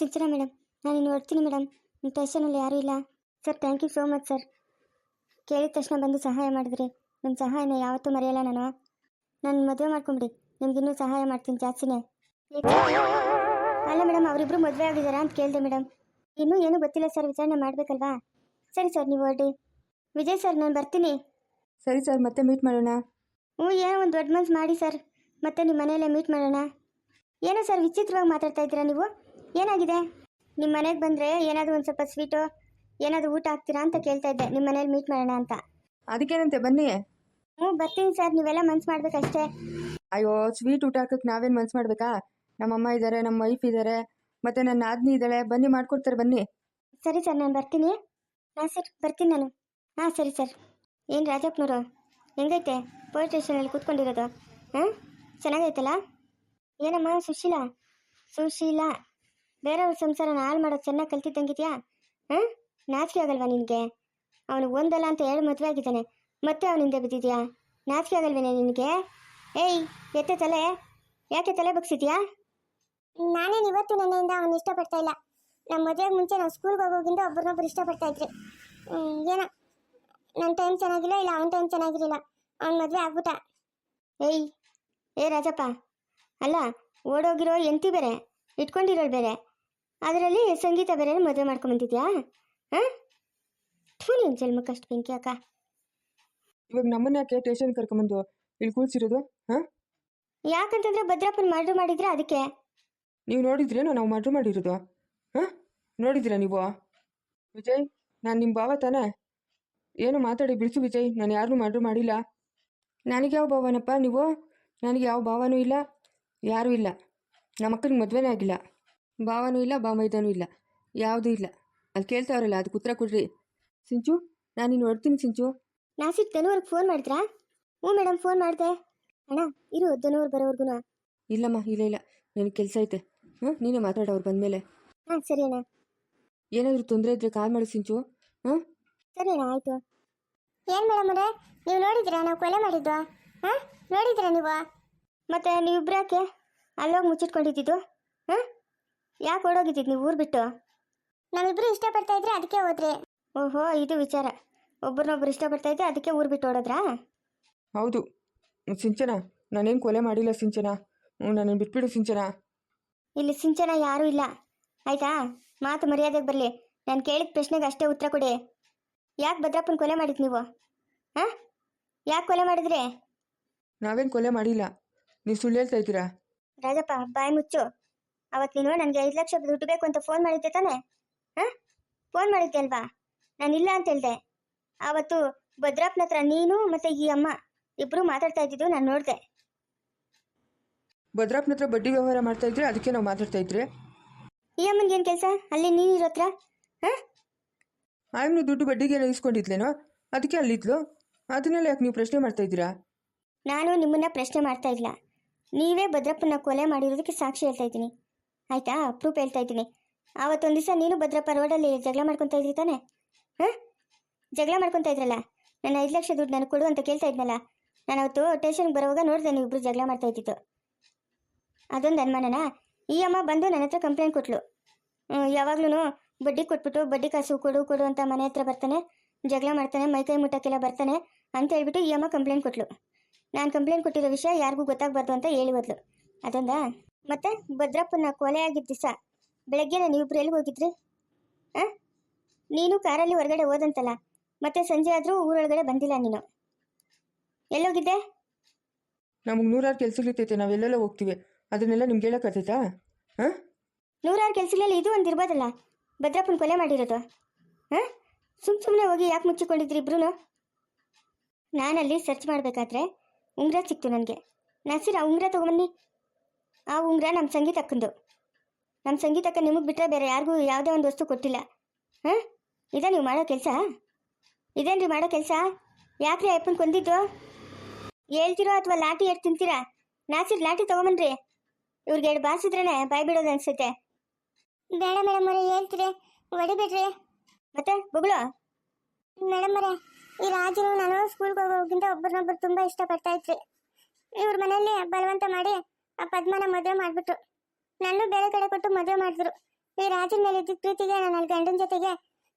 ಸಿಂಚನ madam ನಾನು ಇನ್ನು ಹೊಡ್ತೀನಿ madam ನಿಮ್ಮ ಟೆನ್ಷನಲ್ಲಿ ಯಾರೂ ಇಲ್ಲ. Sir thank you so much sir ಕೇಳಿದ ತಕ್ಷಣ ಬಂದು ಸಹಾಯ ಮಾಡಿದ್ರಿ. ನಿಮ್ಮ ಸಹಾಯನ ಯಾವತ್ತೂ ಮರೆಯಲ್ಲ ನಾನು. ನಾನು ಮದುವೆ ಮಾಡ್ಕೊಂಬಿಡಿ. ನಿಮ್ಗಿನ್ನೂ ಸಹಾಯ ಮಾಡ್ತೀನಿ ಜಾಸ್ತಿನೇ. ಅಲ್ಲ ಮೇಡಮ್ ಅವರಿಬ್ರು ಮದುವೆ ಆಗಿದ್ದಾರಾ ಅಂತ ಕೇಳಿದೆ ಮೇಡಮ್ ಇನ್ನೂ ಏನೂ ಗೊತ್ತಿಲ್ಲ ಸರ್ ವಿಚಾರಣೆ ಮಾಡಬೇಕಲ್ವಾ? ಸರಿ ಸರ್ ನೀವು ಹೊರಡಿ. ವಿಜಯ್ ಸರ್ ನಾನು ಬರ್ತೀನಿ. ಸರಿ ಸರ್ ಮತ್ತೆ ಮೀಟ್ ಮಾಡೋಣ. ಹ್ಞೂ ಏನೋ ಒಂದು ಅಡ್ವಾನ್ಸ್ ಮನ್ಸು ಮಾಡಿ ಸರ್. ಮತ್ತೆ ನಿಮ್ಮ ಮನೆಯಲ್ಲೇ ಮೀಟ್ ಮಾಡೋಣ. ಏನೋ ಸರ್ ವಿಚಿತ್ರವಾಗಿ ಮಾತಾಡ್ತಾ ಇದ್ದೀರಾ ನೀವು? ಏನಾಗಿದೆ? ನಿಮ್ಮ ಮನೆಗೆ ಬಂದರೆ ಏನಾದರೂ ಒಂದು ಸ್ವಲ್ಪ ಸ್ವೀಟು ಏನಾದರೂ ಊಟ ಹಾಕ್ತೀರಾ ಅಂತ ಕೇಳ್ತಾ ಇದ್ದೆ. ನಿಮ್ಮ ಮನೇಲಿ ಮೀಟ್ ಮಾಡೋಣ ಅಂತ. ಅದಕ್ಕೇನಂತೆ ಬನ್ನಿ. ಹ್ಞೂ ಬರ್ತೀನಿ ಸರ್. ನೀವೆಲ್ಲ ಮನ್ಸು ಮಾಡ್ಬೇಕಷ್ಟೇ. ಅಯ್ಯೋ ಸ್ವೀಟ್ ಊಟ ಹಾಕಕ್ಕೆ ನಾವೇನು ಮನ್ಸು ಮಾಡಬೇಕಾ? ನಮ್ಮಮ್ಮ ಇದ್ದಾರೆ ನಮ್ಮ ವೈಫ್ ಇದ್ದಾರೆ ಮತ್ತು ನನ್ನ ಆದ್ನಿ ಇದ್ದಾಳೆ ಬನ್ನಿ ಮಾಡ್ಕೊಡ್ತಾರೆ ಬನ್ನಿ. ಸರಿ ಸರ್ ನಾನು ಬರ್ತೀನಿ. ಹಾಂ ಸರ್ ಬರ್ತೀನಿ ನಾನು. ಹಾಂ ಸರಿ ಸರ್. ಏನು ರಾಜಪ್ಪನವರು? ಹೆಂಗೈತೆ? ಪೊಲೀಸ್ ಸ್ಟೇಷನಲ್ಲಿ ಕೂತ್ಕೊಂಡಿರೋದು? ಹಾಂ? ಚೆನ್ನಾಗೈತಲ್ಲ? ಏನಮ್ಮ ಸುಶೀಲಾ? ಸುಶೀಲಾ? ಬೇರೆಯವ್ರ ಸಂಸಾರನ ಹಾಳು ಮಾಡೋದು ಚೆನ್ನಾಗಿ ಕಲ್ತಿದ್ದಂಗಿದ್ಯಾ? ಹಾಂ? ನಾಚಿಕೆ ಆಗಲ್ವಾ ನಿನಗೆ? ಅವನು ಒಂದಲ್ಲ ಅಂತ ಹೇಳಿ ಮದುವೆ ಆಗಿದ್ದಾನೆ. ಮತ್ತೆ ಅವನ ಹಿಂದೆ ಬಿದ್ದಿದ್ಯಾ? ನಾಚಿಕೆ ಆಗಲ್ವೇನೆ ನಿನಗೆ? ಏಯ್ ಎತ್ತೆ ತಲೆ. ಯಾಕೆ ತಲೆ ಬಗ್ಸಿದ್ಯಾ? ನಾನೇನು ಇವತ್ತು ನನ್ನೆಯಿಂದ ಅವನು ಇಷ್ಟಪಡ್ತಾ ಇಲ್ಲ. ನಮ್ಮ ಮದುವೆಗೆ ಮುಂಚೆ ನಾವು ಸ್ಕೂಲ್ಗೆ ಹೋಗೋಗಿಂದ ಒಬ್ರನ್ನೊಬ್ರು ಇಷ್ಟಪಡ್ತಾ ಇದ್ರಿ. ಏನೋ. ನನ್ನ ಟೈಮ್ ಚೆನ್ನಾಗಿಲ್ಲ ಇಲ್ಲ ಅವನ ಟೈಮ್ ಚೆನ್ನಾಗಿರಲಿಲ್ಲ. ಅವ್ನ ಮದುವೆ ಆಗ್ಬಿಟ್ಟ. ಏಯ್ ಏ ರಾಜಪ್ಪ. ಅಲ್ಲ ಓಡೋಗಿರೋ ಎಂತಿ ಬೇರೆ? ಇಟ್ಕೊಂಡಿರೋಳು ಬೇರೆ. ಅದರಲ್ಲಿ ಸಂಗೀತ ಬೇರೆ ಮದುವೆ ಮಾಡ್ಕೊಂಬಂದಿದ್ಯಾ? ಹಾಂ? ಥೂ ನೀನು ಜನ್ಮಕ್ಕಷ್ಟು ಬೆಂಕಿ ಅಕ್ಕ. ಇವಾಗ ನಮ್ಮನ್ನ ಯಾಕೆ ಟೇಷನ್ ಕರ್ಕೊಂಬಂದು ಇಲ್ಲಿ ಕೂಲ್ಸಿರೋದು ಹಾಂ? ಯಾಕಂತಂದ್ರೆ ಭದ್ರಪ್ಪನ ಮರ್ಡರ್ ಮಾಡಿದ್ರೆ ಅದಕ್ಕೆ. ನೀವು ನೋಡಿದ್ರೇನೋ ನಾವು ಮರ್ಡರ್ ಮಾಡಿರೋದು? ಹಾಂ? ನೋಡಿದ್ರಾ ನೀವು? ವಿಜಯ್ ನಾನು ನಿಮ್ಮ ಭಾವ ತಾನೇ. ಏನು ಮಾತಾಡಿ ಬಿಡಿಸು ವಿಜಯ್ ನಾನು ಯಾರನ್ನೂ ಮರ್ಡರ್ ಮಾಡಿಲ್ಲ. ನನಗೆ ಯಾವ ಭಾವನಪ್ಪ ನೀವು? ನನಗೆ ಯಾವ ಭಾವನೂ ಇಲ್ಲ ಯಾರೂ ಇಲ್ಲ. ನಮ್ಮ ಅಕ್ಕನಿಗೆ ಮದುವೆನೇ ಆಗಿಲ್ಲ. ಭಾವನೂ ಇಲ್ಲ ಬಾಮೈದನೂ ಇಲ್ಲ. ಯಾವುದೂ ಇಲ್ಲ. ಅಲ್ಲಿ ಕೇಳ್ತಾವ್ರಲ್ಲ ಅದಕ್ಕೆ ಉತ್ತರ ಕೊಡ್ರಿ. ಸಿಂಚು ನಾನು ನೀನು ಹೊಡ್ತೀನಿ ಸಿಂಚು. ನಾಸಿಕ್ ಧನುವರ್ಗೆ ಫೋನ್ ಮಾಡಿದ್ರಾ? ಹ್ಞೂ ಮೇಡಮ್ ಫೋನ್ ಮಾಡಿದೆ. ಅಣ್ಣ ಇರು ಧನುವರ್ ಬರೋವರೆಗೂ ಇಲ್ಲಮ್ಮ ಇಲ್ಲ ಇಲ್ಲ. ನನಗೆ ಕೆಲಸ ಐತೆ. ಹಾಂ ನೀನೇ ಮಾತಾಡೋರು ಬಂದಮೇಲೆ. ಹಾಂ ಸರಿ ಅಣ್ಣ. ಏನಾದರೂ ತೊಂದರೆ ಇದ್ದರೆ ಕಾಲ್ ಮಾಡು ಸಿಂಚು. ಹಾಂ ಸರಿ ಅಣ್ಣ ಆಯಿತು. ಏನು ಮೇಡಮ್ ಅವರೇ ನೀವು ನೋಡಿದ್ರಾ? ನಾವು ಕೊಲೆ ಮಾಡಿದ್ದು. ಹಾಂ ನೋಡಿದ್ರಾ ನೀವು? ಮತ್ತೆ ನೀವು ಯಾಕೆ? ಅಲ್ಲೋಗಿ ಮುಚ್ಚಿಟ್ಕೊಂಡಿದ್ದು? ಹಾಂ ಯಾಕೆ ಓಡೋಗಿದ್ದಿದ್ದು ನೀವು ಊರು ಬಿಟ್ಟು? ನಾವಿಬ್ರು ಇಷ್ಟಪಡ್ತಾ ಇದ್ರೆ ಅದಕ್ಕೆ ಹೋದ್ರೆ. ಓಹೋ ಇದು ವಿಚಾರ. ಒಬ್ರನ್ನೊಬ್ರು ಇಷ್ಟಪಡ್ತಾ ಇದ್ರೆ ಅದಕ್ಕೆ ಊರು ಬಿಟ್ಟು ಓಡೋದ್ರಾ? ಹೌದು. ಸಿಂಚನ ನಾನೇನು ಕೊಲೆ ಮಾಡಿಲ್ಲ ಸಿಂಚನ. ನಾನು ಬಿಟ್ಬಿಡು ಸಿಂಚನ. ಇಲ್ಲಿ ಸಿಂಚನ ಯಾರೂ ಇಲ್ಲ. ಆಯ್ತಾ? ಮಾತು ಮರ್ಯಾದೆಗೆ ಬರಲಿ. ನಾನು ಕೇಳಿದ ಪ್ರಶ್ನೆಗೆ ಅಷ್ಟೇ ಉತ್ತರ ಕೊಡಿ. ಯಾಕೆ ಭದ್ರಪ್ಪನ ಕೊಲೆ ಮಾಡಿದ್ ನೀವು? ಹಾಂ? ಯಾಕೆ ಕೊಲೆ ಮಾಡಿದ್ರೆ? ನಾವೇನು ಕೊಲೆ ಮಾಡಿಲ್ಲ. ನೀವು ಸುಳ್ಳು ಹೇಳ್ತಾ ಇದ್ದೀರಾ? ರಾಜಪ್ಪ ಬಾಯಿ ಮುಚ್ಚು. ಅವತ್ತು ನೀನು ನನಗೆ ಐದು ಲಕ್ಷ ದುಡ್ಡು ಬೇಕು ಅಂತ ಫೋನ್ ಮಾಡಿದ್ದೆ ತಾನೆ? ಹಾಂ? ಫೋನ್ ಮಾಡಿದ್ದೆ ಅಲ್ವಾ? ನಾನು ಇಲ್ಲ ಅಂತ ಹೇಳ್ದೆ. ಆವತ್ತು ಭದ್ರಾಪ್ನ ಹತ್ರ ನೀನು ಮತ್ತೆ ಈ ಅಮ್ಮ ಇಬ್ಬರು ಮಾತಾಡ್ತಾ ಇದ್ದಿದ್ದು ನಾನು ನೋಡಿದೆ. ಭದ್ರಾಪ್ನ ಹತ್ರ ಬಡ್ಡಿ ವ್ಯವಹಾರ ಮಾಡ್ತಾ ಇದ್ರೆ ಅದಕ್ಕೆ ನಾವು ಮಾತಾಡ್ತಾ ಇದ್ರೆ? ಈ ಅಮ್ಮನಿಗೆ ಏನು ಕೆಲಸ? ಅಲ್ಲಿ ಇರೋ ಹತ್ರ? ಹಾಂ? ದುಡ್ಡು ಬಡ್ಡಿಗೆ ಇಸ್ಕೊಂಡಿದ್ಲೇನೋ? ಅದಕ್ಕೆ ಅಲ್ಲಿದ್ಲು? ಅದನ್ನೆಲ್ಲ ಯಾಕೆ ನೀವು ಪ್ರಶ್ನೆ ಮಾಡ್ತಾ ಇದ್ದೀರಾ? ನಾನು ನಿಮ್ಮನ್ನ ಪ್ರಶ್ನೆ ಮಾಡ್ತಾ ಇಲ್ಲ. ನೀವೇ ಭದ್ರಪ್ಪನ ಕೊಲೆ ಮಾಡಿರೋದಕ್ಕೆ ಸಾಕ್ಷಿ ಹೇಳ್ತಾ ಇದ್ದೀನಿ. ಆಯ್ತಾ? ಪ್ರೂಫ್ ಹೇಳ್ತಾ ಇದ್ದೀನಿ. ಆವತ್ತೊಂದು ದಿವಸ ನೀನು ಭದ್ರಪ್ಪ ರೋಡಲ್ಲಿ ಜಗಳ ಮಾಡ್ಕೊತಾ ಇದ್ರಿ ತಾನೆ? ಹಾಂ? ಜಗಳ ಮಾಡ್ಕೊತಾ ಇದ್ರಲ್ಲ? ನನ್ನ ಐದು ಲಕ್ಷ ದುಡ್ಡು ನನಗೆ ಕೊಡು ಅಂತ ಕೇಳ್ತಾ ಇದ್ನಲ್ಲ? ನಾನು ಅವತ್ತು ಟೇಷನ್ಗೆ ಬರುವಾಗ ನೋಡಿದೆ ನೀವು ಇಬ್ಬರು ಜಗಳ ಮಾಡ್ತಾ ಇದ್ದಿತ್ತು ಅದೊಂದು ಅನುಮಾನನ? ಈ ಅಮ್ಮ ಬಂದು ನನ್ನ ಹತ್ರ ಕಂಪ್ಲೇಂಟ್ ಕೊಟ್ಲು. ಯಾವಾಗ್ಲೂ ಬಡ್ಡಿ ಕೊಟ್ಬಿಟ್ಟು ಬಡ್ಡಿ ಕಾಸು ಕೊಡು ಕೊಡು ಅಂತ ಮನೆ ಹತ್ರ ಬರ್ತಾನೆ, ಜಗಳ ಮಾಡ್ತಾನೆ ಮೈಕೈ ಮುಟ್ಟಕ್ಕೆಲ್ಲ ಬರ್ತಾನೆ ಅಂತ ಹೇಳ್ಬಿಟ್ಟು ಈ ಅಮ್ಮ ಕಂಪ್ಲೇಂಟ್ ಕೊಟ್ಲು. ನಾನು ಕಂಪ್ಲೇಂಟ್ ಕೊಟ್ಟಿರೋ ವಿಷಯ ಯಾರಿಗೂ ಗೊತ್ತಾಗಬಾರ್ದು ಅಂತ ಹೇಳಿ ಹೋದ್ಲು. ಅದೊಂದಾ? ಮತ್ತೆ ಭದ್ರಪ್ಪನ ಕೊಲೆ ಆಗಿದ್ದ ದಿವಸ ಬೆಳಗ್ಗೆನೆ ನೀವಿಬ್ರು ಎಲ್ಲಿಗೆ ಹೋಗಿದ್ರಿ? ಆ ನೀನು ಕಾರಲ್ಲಿ ಹೊರಗಡೆ ಹೋದಂತಲ್ಲ ಮತ್ತೆ ಸಂಜೆ ಆದರೂ ಊರೊಳಗಡೆ ಬಂದಿಲ್ಲ ನೀನು. ಎಲ್ಲೋಗಿದ್ದೆ? ನಮಗೆ ನೂರಾರು ಕೆಲಸಗಳಿರ್ತೈತೆ ನಾವೆಲ್ಲೆಲ್ಲ ಹೋಗ್ತೀವಿ. ಅದನ್ನೆಲ್ಲ ನಿಮ್ಗೆ ಹೇಳೋಕ್ಕಾಗ್ತೈತಾ ಹಾಂ? ನೂರಾರು ಕೆಲಸಗಳಲ್ಲಿ ಇದು ಒಂದು ಇರ್ಬೋದಲ್ಲ ಭದ್ರಪ್ಪನ ಕೊಲೆ ಮಾಡಿರೋದು. ಹಾಂ? ಸುಮ್ಮ ಸುಮ್ಮನೆ ಹೋಗಿ ಯಾಕೆ ಮುಚ್ಚಿಕೊಂಡಿದ್ರಿ ಇಬ್ರು ನಾನಲ್ಲಿ ಸರ್ಚ್ ಮಾಡಬೇಕಾದ್ರೆ ಉಂಗುರ ಸಿಕ್ತು ನನಗೆ. ನಸೀರ್ ಉಂಗ್ರ ಉಂಗುರ ತೊಗೊಂಬನ್ನಿ. ಆ ಉಂಗ್ರ ನಮ್ಮ ಸಂಗೀತಕ್ಕಂದು. ನಮ್ಮ ಸಂಗೀತಕ್ಕ ನಿಮಗೆ ಬಿಟ್ಟರೆ ಬೇರೆ ಯಾರಿಗೂ ಯಾವುದೇ ಒಂದು ವಸ್ತು ಕೊಟ್ಟಿಲ್ಲ. ಹಾಂ? ಇದೇ ನೀವು ಮಾಡೋ ಕೆಲಸ? ಇದೇನ್ರಿ ಮಾಡೋ ಕೆಲಸ? ಯಾಕ್ರಿ ಅಪ್ಪನ ಕೊಂದಿದ್ದು? ಹೇಳ್ತಿರೋ ಅಥವಾ ಲಾಟಿ ಎಷ್ಟು ತಿಂತೀರಾ? ನಾಸಿರ್ ಲಾಟಿ ತೊಗೊಂಬನ್ರಿ. ಇವ್ರಿಗೆ ಎರಡು ಬಾಸಿದ್ರೇ ಬಾಯ್ ಬಿಡೋದು ಅನ್ಸುತ್ತೆ. ಬೇಡ ಮೇಡಮ್ ಅವರೇ ಹೇಳ್ತೀರಿ ಹೊಡಿಬೇಡ್ರಿ. ಮತ್ತೆ ಬೊಗಳು? ಮೇಡಮ್ ಅವರೇ ಈ ರಾಜನು ನಾನು ಸ್ಕೂಲ್ಗೆ ಹೋಗೋಕ್ಕಿಂತ ಒಬ್ಬರನ್ನೊಬ್ಬರು ತುಂಬ ಇಷ್ಟಪಡ್ತಾ ಇದ್ರಿ ಇವ್ರ ಮನೆಯಲ್ಲಿ ಬಲವಂತ ಮಾಡಿ ಆ ಪದ್ಮನ ಮದುವೆ ಮಾಡ್ಬಿಟ್ರು. ನನ್ನ ಬೇರೆ ಕಡೆ ಕೊಟ್ಟು ಮದುವೆ ಮಾಡಿದ್ರು ಈ ರಾಜನ ಮೇಲೆ ಇದ್ದಿದ್ದ ಪ್ರೀತಿಗೆ ನಾನು ಅಲ್ಲಿ ಗಂಡನ ಜೊತೆಗೆ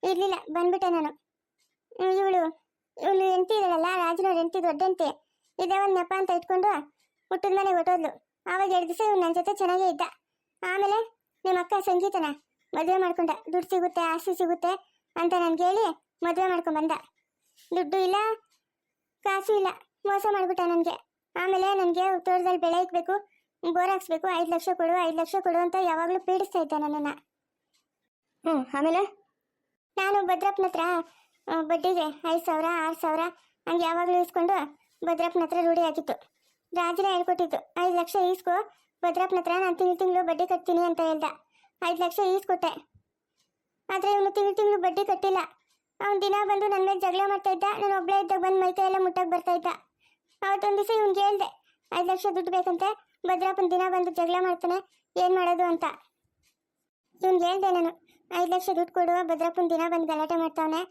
ಇರ್ಲಿಲ್ಲ, ಬಂದ್ಬಿಟ್ಟೆ ನಾನು. ಇವಳು ಇವಳು ಹೆಂಡತಿ ಇದಳಲ್ಲ ರಾಜನವ್ರ ಹೆಂಡತಿ ದೊಡ್ಡಂತೆ ಇದೇ ಒಂದು ನೆಪ ಅಂತ ಇಟ್ಕೊಂಡು ಹುಟ್ಟಿದ ಮನೆ ಹೊಟ್ಟೋದ್ಲು ಆವಾಗ ಎರಡು ದಿವಸ ಇವ್ನು ನನ್ನ ಜೊತೆ ಚೆನ್ನಾಗೇ ಇದ್ದ. ಆಮೇಲೆ ನಿಮ್ಮ ಅಕ್ಕ ಸಂಗೀತನ ಮದುವೆ ಮಾಡ್ಕೊಂಡ. ದುಡ್ಡು ಸಿಗುತ್ತೆ ಆಸೆ ಸಿಗುತ್ತೆ ಅಂತ ನನ್ಗೆ ಹೇಳಿ ಮದುವೆ ಮಾಡ್ಕೊಂಡ್ ಬಂದ. ದುಡ್ಡು ಇಲ್ಲ, ಕಾಸು ಇಲ್ಲ, ಮೋಸ ಮಾಡ್ಬಿಟ್ಟ ನನಗೆ. ಆಮೇಲೆ ನನಗೆ ತೋಟದಲ್ಲಿ ಬೆಳೆ ಇಕ್ಬೇಕು ಬೋರ್ ಹಾಕ್ಸ್ಬೇಕು, ಐದು ಲಕ್ಷ ಕೊಡು, ಐದು ಲಕ್ಷ ಕೊಡು ಅಂತ ಯಾವಾಗಲೂ ಪೀಡಿಸ್ತಾ ಇದ್ದ ನನ್ನನ್ನು. ಹ್ಞೂ ಆಮೇಲೆ? ನಾನು ಭದ್ರಪ್ಪನ ಹತ್ರ ಬಡ್ಡಿಗೆ ಐದು ಸಾವಿರ, ಆರು ಸಾವಿರ ಹಂಗೆ ಯಾವಾಗಲೂ ಇಸ್ಕೊಂಡು ಭದ್ರಪ್ಪನ ಹತ್ರ ರೂಢಿ ಆಗಿತ್ತು. ರಾಜನೇ ಹೇಳ್ಕೊಟ್ಟಿದ್ದು, ಐದು ಲಕ್ಷ ಈಸ್ಕೊ, ಭದ್ರಪ್ಪನ ಹತ್ರ ನಾನು ತಿಂಗಳು ತಿಂಗಳು ಬಡ್ಡಿ ಕಟ್ತೀನಿ ಅಂತ ಹೇಳ್ದ. ಐದು ಲಕ್ಷ ಈಸ್ಕೊಟ್ಟೆ. ಆದರೆ ಇವನು ತಿಂಗಳು ತಿಂಗಳು ಬಡ್ಡಿ ಕಟ್ಟಿಲ್ಲ. ಅವ್ನು ದಿನ ಬಂದು ನನ್ನ ಮೇಲೆ ಜಗಳ ಮಾಡ್ತಾ ಇದ್ದ, ನಾನು ಒಬ್ಬಳೇ ಇದ್ದಾಗ ಬಂದು ಮೈಕೈ ಎಲ್ಲ ಮುಟ್ಟಕ್ಕೆ ಬರ್ತಾ ಇದ್ದ. ಅವತ್ತೊಂದು ದಿವಸ ಇವ್ನಿಗೆ ಹೇಳ್ದೆ ಐದು ಲಕ್ಷ ದುಡ್ಡು ಬೇಕಂತೆ. ಭದ್ರಪ್ಪನ ದಿನ ಬಂದು ಜಗಳ ಮಾಡ್ತಾನೆ. ಏನು ಮಾಡೋದು ಅಂತ. ಇವ್ನಿಗೆ ಹೇಳ್ದೆ ನಾನು ಐದು ಲಕ್ಷ ದುಡ್ಡು ಕೊಡು ಭದ್ರಪ್ಪನ ದಿನ ಬಂದು ಗಲಾಟೆ ಮಾಡ್ತಾವನೆ.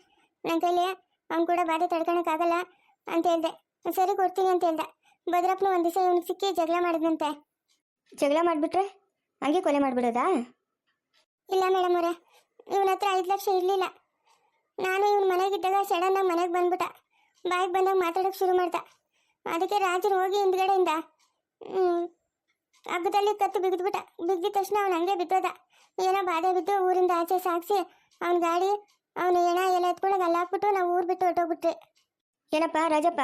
ನನ್ನ ಕೈಲಿ ಅವ್ನು ಕೂಡ ಬಾಧೆ ತಡ್ಕೊಳಕ್ಕಾಗಲ್ಲ ಅಂತ ಹೇಳ್ದೆ. ಸರಿ ಕೊಡ್ತೀನಿ ಅಂತ ಹೇಳ್ದೆ. ಭದ್ರಪ್ಪನ ಒಂದು ದಿವಸ ಇವ್ನಿಗೆ ಸಿಕ್ಕಿ ಜಗಳ ಮಾಡಿದಂತೆ ಜಗಳ ಮಾಡಿಬಿಟ್ರೆ ಹಂಗೆ ಕೊಲೆ ಮಾಡಿಬಿಡೋದಾ? ಇಲ್ಲ ಮೇಡಮ್ ಅವರೇ ಇವನ ಹತ್ರ ಐದು ಲಕ್ಷ ಇರಲಿಲ್ಲ. ನಾನು ಇವನು ಮನೆಗಿದ್ದಾಗ ಸಡನ್ನಾಗಿ ಮನೆಗೆ ಬಂದ್ಬಿಟ್ಟ. ಬಾಯಿಗೆ ಬಂದಾಗ ಮಾತಾಡೋಕೆ ಶುರು ಮಾಡ್ದ. ಅದಕ್ಕೆ ರಾಜರು ಹೋಗಿ ಹಿಂದ್ಗಡೆಯಿಂದ ಹ್ಮ್, ಹಗ್ಗದಲ್ಲಿ ಕತ್ತು ಬಿಗಿದ್ಬಿಟ್ಟ. ಬಿಗಿದ ತಕ್ಷಣ ಅವ್ನು ಹಂಗೆ ಬಿದ್ದೋದ. ಏನೋ ಬಾಧೆ ಬಿದ್ದು ಊರಿಂದ ಆಚೆ ಸಾಕ್ಸಿ ಅವ್ನ ಗಾಡಿ ಅವನು ಏನ ಎಲ್ಲ ಎತ್ಕೊಳಗೆ ಅಲ್ಲಿ ಹಾಕ್ಬಿಟ್ಟು ನಾವು ಊರು ಬಿಟ್ಟು ಹೊಟ್ಟೋಗ್ಬಿಟ್ರಿ ಏನಪ್ಪ ರಾಜಪ್ಪ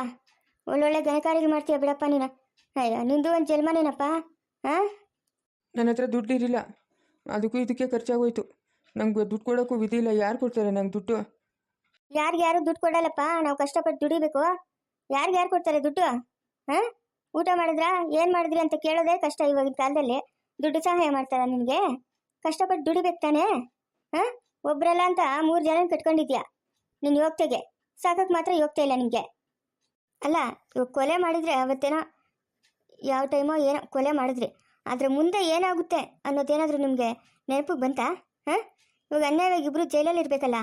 ಒಳ್ಳೊಳ್ಳೆ ಘನಕಾರ್ಯಗಳು ಮಾಡ್ತೀಯ ಬಿಡಪ್ಪ ನೀನು. ಅಯ್ಯೋ ನಿಂದು ಒಂದು ಜನ್ಮನೇನಪ್ಪ ಹಾಂ ನನ್ನ ಹತ್ರ ದುಡ್ಡು ಇರಲಿಲ್ಲ. ಅದಕ್ಕೂ ಇದಕ್ಕೆ ಖರ್ಚಾಗೋಯ್ತು. ನಂಗೆ ದುಡ್ಡು ಕೊಡೋಕ್ಕೂ ವಿಧಿ ಇಲ್ಲ. ಯಾರು ಕೊಡ್ತಾರೆ ನಂಗೆ ದುಡ್ಡು? ಯಾರಿಗೆ ಯಾರು ದುಡ್ಡು ಕೊಡಲ್ಲಪ್ಪ? ನಾವು ಕಷ್ಟಪಟ್ಟು ದುಡಿಬೇಕು. ಯಾರಿಗೆ ಯಾರು ಕೊಡ್ತಾರೆ ದುಡ್ಡು? ಹಾಂ? ಊಟ ಮಾಡಿದ್ರಾ? ಏನು ಮಾಡಿದ್ರಿ ಅಂತ ಕೇಳೋದೇ ಕಷ್ಟ ಇವಾಗಿನ ಕಾಲದಲ್ಲಿ. ದುಡ್ಡು ಸಹಾಯ ಮಾಡ್ತಾರ ನಿನಗೆ? ಕಷ್ಟಪಟ್ಟು ದುಡಿಬೇಕು ತಾನೇ? ಹಾಂ? ಒಬ್ರಲ್ಲ ಅಂತ ಮೂರು ಜನ ಕಟ್ಕೊಂಡಿದ್ಯಾ? ನಿನ್ನ ಯೋಗ್ತೆಗೆ. ಸಾಕಕ್ಕೆ ಮಾತ್ರ ಯೋಗ್ತಾ ಇಲ್ಲ ನಿನಗೆ. ಅಲ್ಲ, ಇವಾಗ ಕೊಲೆ ಮಾಡಿದ್ರೆ ಅವತ್ತೇನೋ ಯಾವ ಟೈಮೋ ಏನೋ ಕೊಲೆ ಮಾಡಿದ್ರಿ. ಆದರೆ ಮುಂದೆ ಏನಾಗುತ್ತೆ ಅನ್ನೋದೇನಾದರೂ ನಿಮಗೆ ನೆನಪಿಗೆ ಬಂತಾ? ಹಾಂ? ಇವಾಗ ಅನ್ಯಾಯವಾಗಿ ಇಬ್ಬರು ಜೈಲಲ್ಲಿ ಇರಬೇಕಲ್ಲ?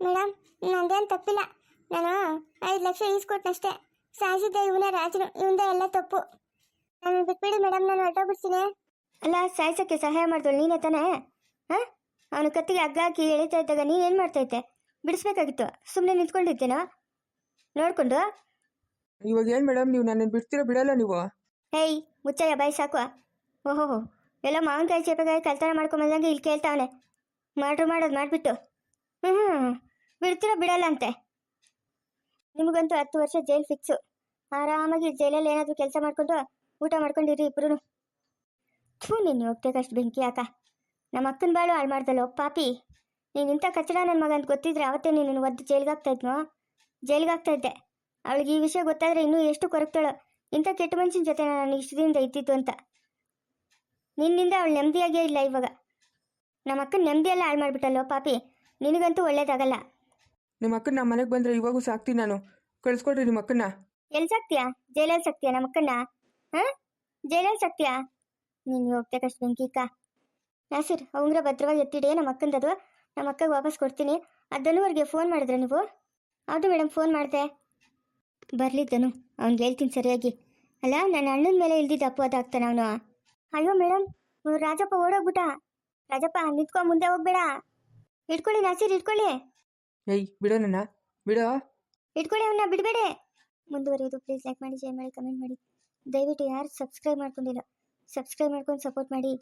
ಮೇಡಮ್ ನಂದೇನು ತಪ್ಪಿಲ್ಲ. ನಾನು ಐದು ಲಕ್ಷ ಈಸ್ಕೊಟ್ನಷ್ಟೇ ಸಾಯಿಸಿದ್ದೆ ಇವನ ರಾಜನು ಇವಂದ ಎಲ್ಲ ತಪ್ಪು. ನಾನು ಬಿಟ್ಬಿಡಿ ಮೇಡಮ್ ನಾನು ಹೊರಟೋಗ್ಬಿಡ್ತೀನಿ. ಅಲ್ಲ ಸಾಯಿಸೋಕ್ಕೆ ಸಹಾಯ ಮಾಡಿದಳು ನೀನೇ ತಾನೇ? ಹಾಂ? ಅವನು ಕತ್ತಿಗೆ ಹಗ್ಗ ಹಾಕಿ ಎಳಿತಾ ಇದ್ದಾಗ ನೀನೇನು ಮಾಡ್ತೈತೆ ಬಿಡಿಸ್ಬೇಕಾಗಿತ್ತು. ಸುಮ್ಮನೆ ನಿಂತ್ಕೊಂಡಿದ್ದೇನೋ? ನೋಡಿಕೊಂಡು. ಇವಾಗ ಏನು ಮೇಡಮ್ ನೀವು ನನ್ನನ್ನು ಬಿಡ್ತೀರಾ ಬಿಡಲ್ಲ ನೀವು? ಹೇಯ್ ಮುಚ್ಚಯ್ಯ ಬಾಯಿ ಸಾಕು. ಓಹೋ ಎಲ್ಲ ಮಾವಿನಕಾಯಿ ಚೇಪೆಕಾಯಿ ಕಲ್ತನ ಮಾಡ್ಕೊಂಬಂದಂಗೆ ಇಲ್ಲಿ ಕೇಳ್ತಾವನೆ. ಮಾಡ್ರು ಮಾಡೋದು ಮಾಡಿಬಿಟ್ಟು. ಹ್ಞೂ ಹ್ಞೂ ಬಿಡ್ತೀರೋ ಬಿಡಲ್ಲ ಅಂತೆ. ನಿಮಗಂತೂ ಹತ್ತು ವರ್ಷ ಜೈಲ್ ಫಿಕ್ಸು ಆರಾಮಾಗಿ ಜೈಲಲ್ಲಿ ಏನಾದರೂ ಕೆಲಸ ಮಾಡಿಕೊಂಡು ಊಟ ಮಾಡ್ಕೊಂಡಿರಿ ಇಬ್ರು ಥೂ, ನೀನು ಹೋಗ್ಬೇಕಷ್ಟು ಬೆಂಕಿ ಆಕ ನಮ್ಮ ಅಕ್ಕನ ಬಾಳು ಹಾಳು ಮಾಡ್ದಲ್ಲೋ, ಪಾಪಿ. ನೀನು ಇಂಥ ಕಚಡ ನನ್ನ ಮಗ ಅಂತ ಗೊತ್ತಿದ್ರೆ ಅವತ್ತೇ ನೀನು ಒದ್ದು ಜೈಲಿಗೆ ಹಾಕ್ತಾ ಇದ್ನೋ? ಜೈಲಿಗೆ ಇದ್ದೆ. ಅವಳಿಗೆ ಈ ವಿಷಯ ಗೊತ್ತಾದರೆ ಇನ್ನೂ ಎಷ್ಟು ಕೊರಗ್ತಾಳೋ ಇಂಥ ಕೆಟ್ಟ ಮನುಷ್ಯನ ಜೊತೆ ನಾನು ಇಷ್ಟದಿಂದ ಇದ್ದಿತ್ತು ಅಂತ. ನಿನ್ನಿಂದ ಅವಳು ನೆಮ್ಮದಿಯಾಗೇ ಇಲ್ಲ ಇವಾಗ. ನಮ್ಮ ಅಕ್ಕನ ನೆಮ್ಮದಿಯೆಲ್ಲ ಹಾಳು ಮಾಡಿಬಿಟ್ಟಲ್ಲೋ, ಪಾಪಿ. ನಿನಗಂತೂ ಒಳ್ಳೇದಾಗಲ್ಲ. ನಿಮ್ಮ ಅಕ್ಕನ ನಮ್ಮ ಮನೆಗೆ ಬಂದರೆ ಇವಾಗೂ ಸಾಕ್ತೀನಿ ನಾನು. ಕಳಿಸ್ಕೊಡ್ರಿ ನಿಮ್ಮ ಅಕ್ಕನ ಎಲ್ಲಿ ಸಾಕ್ತೀಯಾ? ಜೈಲಲ್ಲಿ ಸಾಕ್ತೀಯಾ ನಮ್ಮ ಅಕ್ಕನ ಹಾಂ? ಜೈಲಲ್ಲಿ ಸಾಕ್ತೀಯಾ? ನೀನು ಹೋಗ್ತಾ ಕಷ್ಟ ಬೆಂಕಿಕ ನಾಸಿರ್ ಅವಂಗ್ರ ಭದ್ರವಾಗಿ ಎತ್ತಿಡಿ ನಮ್ಮ ಅಕ್ಕಂದದು. ನಮ್ಮ ಅಕ್ಕಗೆ ವಾಪಸ್ ಕೊಡ್ತೀನಿ. ಅದನ್ನುವರೆಗೆ ಫೋನ್ ಮಾಡಿದ್ರೆ ನೀವು? ಹೌದು ಮೇಡಮ್ ಫೋನ್ ಮಾಡಿದೆ. ಬರ್ಲಿದ್ದನು ಅವ್ನಿಗೆ ಹೇಳ್ತೀನಿ ಸರಿಯಾಗಿ. ಅಲ್ಲ ನನ್ನ ಅಣ್ಣನ ಮೇಲೆ ಇಲ್ದಿದ್ದ ಅಪವಾದ ಆಗ್ತಾನೆ ಅವನು. ಅಯ್ಯೋ ಮೇಡಮ್ ರಾಜಪ್ಪ ಓಡೋಗ್ಬಿಟ್ಟ. ರಾಜಪ್ಪ, ನಿಂತ್ಕೊ, ಮುಂದೆ ಹೋಗ್ಬೇಡ. ಇಟ್ಕೊಳ್ಳಿ ನಾಸಿರ್ ಇಟ್ಕೊಳ್ಳಿ ಏಯ್, ಬಿಡೋ ನನ್ನ. ಬಿಡೋ. ಇಟ್ಕೊಳ್ಳಿ ಅವನ್ನ ಬಿಡಬೇಡಿ. ಮುಂದುವರಿಯೋದು ಪ್ಲೀಸ್ ಲೈಕ್ ಮಾಡಿ ಶೇರ್ ಮಾಡಿ ಕಮೆಂಟ್ ಮಾಡಿ. ದಯವಿಟ್ಟು ಯಾರು ಸಬ್ಸ್ಕ್ರೈಬ್ ಮಾಡ್ಕೊಂಡಿಲ್ಲ ಸಬ್ಸ್ಕ್ರೈಬ್ ಮಾಡ್ಕೊಂಡು ಸಪೋರ್ಟ್ ಮಾಡಿ.